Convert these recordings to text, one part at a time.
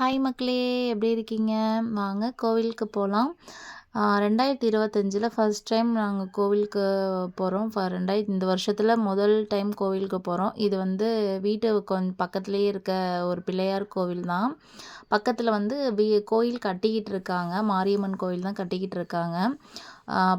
Hi மக்களே எப்படி இருக்கீங்க? வாங்க கோவிலுக்கு போகலாம் ரெண்டாயிரத்தி இருபத்தஞ்சில் ஃபஸ்ட் டைம் நாங்கள் கோவிலுக்கு போகிறோம் ஃப ரெண்டாயிரத்தி இந்த வருஷத்தில் முதல் டைம் கோவிலுக்கு போகிறோம் இது வந்து வீட்டு கொஞ்சம் பக்கத்துலேயே இருக்க ஒரு பிள்ளையார் கோவில் தான். பக்கத்தில் வந்து வீ கோயில் கட்டிக்கிட்டு இருக்காங்க. மாரியம்மன் கோவில் தான் கட்டிக்கிட்டு இருக்காங்க.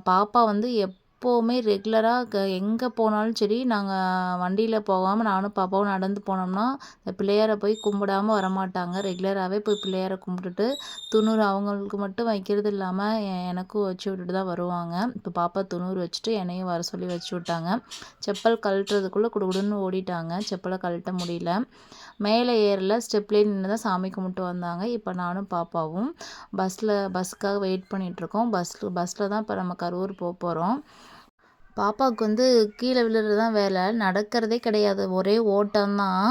பாப்பா வந்து எப் எப்போவுமே ரெகுலராக க எங்கே போனாலும் சரி நாங்கள் வண்டியில் போகாமல் நானும் பாப்பாவும் நடந்து போனோம்னா இந்த பிள்ளையாரை போய் கும்பிடாம வரமாட்டாங்க. ரெகுலராகவே போய் பிள்ளையாரை கும்பிட்டுட்டு துணூறு அவங்களுக்கு மட்டும் வைக்கிறது இல்லாமல் எனக்கும் வச்சு விட்டுட்டு தான் வருவாங்க. இப்போ பாப்பா துணூறு வச்சுட்டு என்னையும் வர சொல்லி வச்சு விட்டாங்க. செப்பல் கழட்டுறதுக்குள்ளே குடுகுடுன்னு ஓடிட்டாங்க. செப்பலை கழட்ட முடியல. மேலே ஏறல. ஸ்டெப்லேயே நின்று தான் சாமி கும்பிட்டு வந்தாங்க. இப்போ நானும் பாப்பாவும். பஸ்ஸில் பஸ்ஸுக்காக வெயிட் பண்ணிகிட்ருக்கோம் பஸ்ஸில் பஸ்ஸில் தான் இப்போ நம்ம கரூர் போக போகிறோம் பாப்பாவுக்கு வந்து கீழே விழுறது தான் வேலை. நடக்கிறதே கிடையாது. ஒரே ஓட்டம் தான்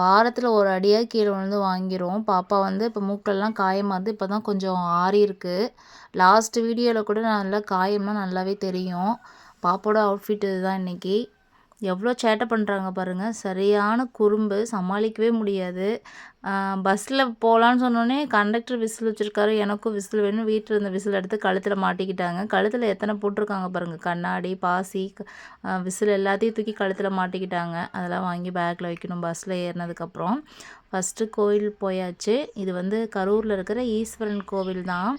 வாரத்தில் ஒரு அடியாக கீழே விழுந்து வாங்கிரும். பாப்பா வந்து இப்போ மூக்கிலலாம் காயமாக இப்போ தான் கொஞ்சம் ஆறியிருக்கு. லாஸ்ட் வீடியோவில் கூட நல்லா காயமாக நல்லாவே தெரியும். பாப்பாவோட அவுட்ஃபிட் இதுதான் இன்றைக்கி எவ்வளோ சேட்டை பண்ணுறாங்க பாருங்கள் சரியான குறும்பு சமாளிக்கவே முடியாது. பஸ்ஸில் போகலான்னு சொன்னோன்னே கண்டக்டர் விசில் வச்சுருக்காரு எனக்கும் விசில் வேணும் வீட்டில் இருந்த விசில் எடுத்து கழுத்தில் மாட்டிக்கிட்டாங்க. கழுத்தில் எத்தனை போட்டிருக்காங்க பாருங்கள் கண்ணாடி பாசி விசில் எல்லாத்தையும் தூக்கி கழுத்தில் மாட்டிக்கிட்டாங்க. அதெல்லாம் வாங்கி பேக்கில் வைக்கணும் பஸ்ஸில் ஏறினதுக்கப்புறம். ஃபஸ்ட்டு கோயில் போயாச்சு. இது வந்து கரூரில் இருக்கிற ஈஸ்வரன் கோவில் தான்.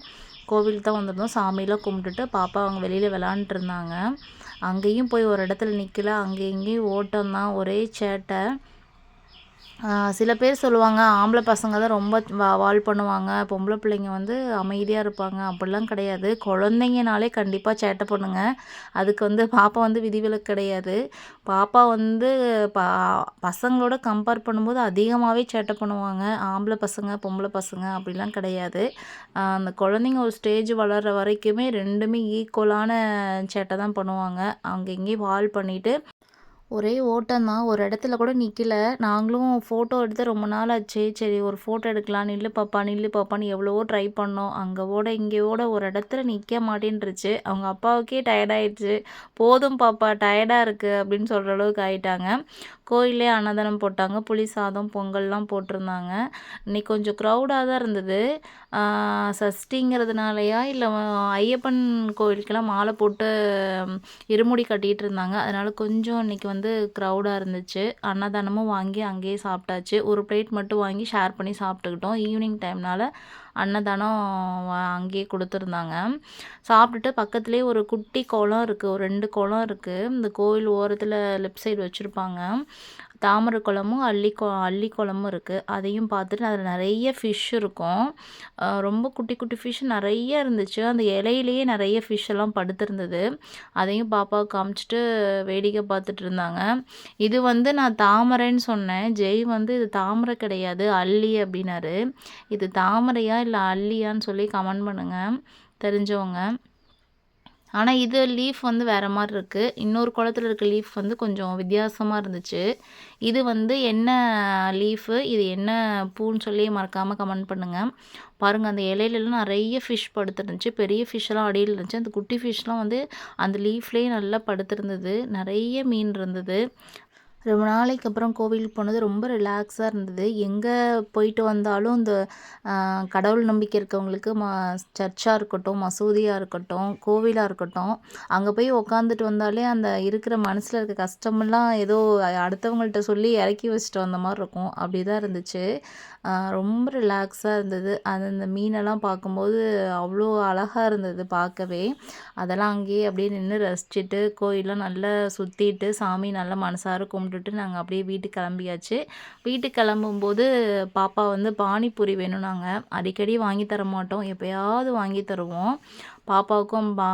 கோவில் தான் வந்திருந்தோம். சாமியெலாம் கும்பிட்டுட்டு பாப்பா அவங்க வெளியில் விளாண்டுருந்தாங்க அங்கேயும் போய் ஒரு இடத்துல நிற்கல அங்கே இங்கேயும் ஓட்டம் தான். ஒரே சேட்டை. சில பேர் சொல்லுவாங்க ஆம்பளை பசங்க தான் ரொம்ப வா வால் பண்ணுவாங்க. பொம்பளை பிள்ளைங்க வந்து அமைதியாக இருப்பாங்க. அப்படிலாம் கிடையாது. குழந்தைங்கனாலே கண்டிப்பாக சேட்டை பண்ணுங்க. அதுக்கு வந்து பாப்பா வந்து விதிவிலக்கு கிடையாது. பாப்பா வந்து ப பசங்களோட கம்பேர் பண்ணும்போது அதிகமாகவே சேட்டை பண்ணுவாங்க. ஆம்பளை பசங்க பொம்பளை பசங்க அப்படிலாம் கிடையாது. அந்த குழந்தைங்க ஒரு ஸ்டேஜ் வளர்கிற வரைக்குமே ரெண்டுமே ஈக்குவலான சேட்டை தான் பண்ணுவாங்க. அங்கே இங்கேயும் வால் பண்ணிவிட்டு ஒரே ஓட்டம்தான் ஒரு இடத்துல கூட நிற்கல நாங்களும் ஃபோட்டோ எடுத்து ரொம்ப நாள் ஆச்சு. சரி ஒரு ஃபோட்டோ எடுக்கலாம். நில்லு பாப்பா நில்லு பாப்பான்னு எவ்வளவோ ட்ரை பண்ணோம். அங்கே ஓட இங்கே ஓட ஒரு இடத்துல நிற்க மாட்டேன்ருச்சு அவங்க அப்பாவுக்கே டயர்டாயிடுச்சு போதும் பாப்பா டயர்டாக இருக்குது அப்படின்னு சொல்கிற அளவுக்கு ஆயிட்டாங்க. கோயிலே அன்னதானம் போட்டாங்க. புளி சாதம் பொங்கல்லாம் போட்டிருந்தாங்க. இன்னைக்கு கொஞ்சம் க்ரௌடாக தான் இருந்தது. சஷ்டிங்கிறதுனாலையா இல்லை ஐயப்பன் கோயிலுக்கெல்லாம் மாலை போட்டு இருமுடி கட்டிகிட்டு இருந்தாங்க. அதனால் கொஞ்சம் இன்றைக்கி வந்து வந்து க்ரௌடாக இருந்துச்சு. அன்னதானமும் வாங்கி அங்கேயே சாப்பிட்டாச்சு. ஒரு பிளேட் மட்டும் வாங்கி ஷேர் பண்ணி சாப்பிட்டுக்கிட்டோம். ஈவினிங் டைம்னால் அன்னதானம் அங்கேயே கொடுத்துருந்தாங்க. சாப்பிட்டுட்டு பக்கத்துலேயே ஒரு குட்டி குளம் இருக்குது ஒரு ரெண்டு குளம் இருக்குது இந்த கோவில் ஓரத்தில் லெஃப்ட் சைடு வச்சுருப்பாங்க. தாமரை குளமும் அள்ளி கொ அள்ளி குளமும் இருக்குது அதையும் பார்த்துட்டு அதில் நிறைய ஃபிஷ் இருக்கும். ரொம்ப குட்டி குட்டி ஃபிஷ் நிறைய இருந்துச்சு. அந்த இலையிலேயே நிறைய ஃபிஷ் எல்லாம் படுத்திருந்தது. அதையும் பாப்பா காமிச்சிட்டு வேடிக்கை பார்த்துட்டு இருந்தாங்க. இது வந்து நான் தாமரைன்னு சொன்னேன். ஜெய் வந்து இது தாமரை கிடையாது அள்ளி அப்படின்னாரு. இது தாமரையா இல்லை அல்லியான்னு சொல்லி கமெண்ட் பண்ணுங்கள் தெரிஞ்சவங்க. ஆனால் இது லீஃப் வந்து வேறு மாதிரி இருக்குது இன்னொரு குளத்துல இருக்க லீஃப் வந்து கொஞ்சம் வித்தியாசமாக இருந்துச்சு. இது வந்து என்ன லீஃபு இது என்ன பூன்னு சொல்லி மறக்காமல் கமெண்ட் பண்ணுங்கள் பாருங்கள் அந்த இலையிலலாம் நிறைய ஃபிஷ் படுத்துருந்துச்சு. பெரிய ஃபிஷ்ஷெல்லாம் அடியில் இருந்துச்சு. அந்த குட்டி ஃபிஷ்லாம் வந்து அந்த லீஃப்லேயே நல்லா படுத்துருந்தது. நிறைய மீன் இருந்தது. ரொம்ப நாளைக்கு அப்புறம் கோவிலுக்கு போனது ரொம்ப ரிலாக்ஸாக இருந்தது. எங்கே போயிட்டு வந்தாலும் இந்த கடவுள் நம்பிக்கை இருக்கவங்களுக்கு ம சர்ச்சாக இருக்கட்டும் மசூதியாக இருக்கட்டும் கோவிலாக இருக்கட்டும் அங்கே போய் உக்காந்துட்டு வந்தாலே அந்த இருக்கிற மனசில் இருக்க கஷ்டமெல்லாம் ஏதோ அடுத்தவங்கள்ட்ட சொல்லி இறக்கி வச்சுட்டு வந்த மாதிரி இருக்கும். அப்படி தான் இருந்துச்சு ரொம்ப ரிலாக்ஸாக இருந்தது. அது அந்த மீனெல்லாம் பார்க்கும்போது அவ்வளோ அழகாக இருந்தது பார்க்கவே. அதெல்லாம் அங்கேயே அப்படியே நின்று ரசிச்சுட்டு கோயிலெலாம் நல்லா சுற்றிட்டு சாமி நல்லா மனசார கும்பிட்டுட்டு நாங்கள் அப்படியே வீட்டுக்கு கிளம்பியாச்சு. வீட்டுக்கு கிளம்பும்போது பாப்பா வந்து பானிபூரி வேணும் நாங்கள் அடிக்கடி வாங்கி தர மாட்டோம். எப்போயாவது வாங்கி தருவோம். பாப்பாவுக்கும் பா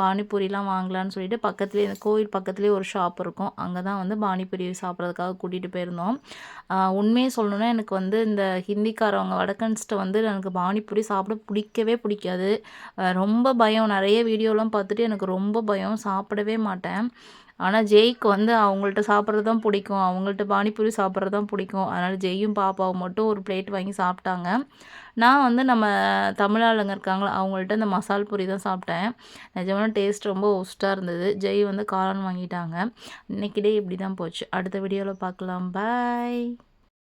பானிபூரிலாம் வாங்கலான்னு சொல்லிட்டு பக்கத்துலேயே இந்த கோவில் பக்கத்துலேயே ஒரு ஷாப் இருக்கும். அங்கே தான் வந்து பானிபூரி சாப்பிட்றதுக்காக கூட்டிகிட்டு போயிருந்தோம். உண்மையை சொல்லணுன்னா எனக்கு வந்து இந்த ஹிந்திக்காரவங்க வடக்கன்ஸ்ட்டை வந்து எனக்கு பானிபூரி சாப்பிட பிடிக்கவே பிடிக்காது. ரொம்ப பயம். நிறைய வீடியோலாம் பார்த்துட்டு எனக்கு ரொம்ப பயம். சாப்பிடவே மாட்டேன். ஆனால் ஜெய்க்கு வந்து அவங்கள்ட்ட சாப்பிட்றது தான் பிடிக்கும். அவங்கள்ட்ட பானிபூரி சாப்பிட்றது தான் பிடிக்கும். அதனால் ஜெய்யும் பாப்பாவும் மட்டும் ஒரு பிளேட் வாங்கி சாப்பிட்டாங்க. நான் வந்து நம்ம தமிழ் ஆளுங்க இருக்காங்களா அவங்கள்ட்ட இந்த மசால் பூரி தான் சாப்பிட்டேன். நிஜமான டேஸ்ட் ரொம்ப ஒஸ்ட்டாக இருந்தது. ஜெய் வந்து காளான் வாங்கிட்டாங்க. இன்றைக்கி டே இப்படி தான் போச்சு. அடுத்த வீடியோவில் பார்க்கலாம். பாய்.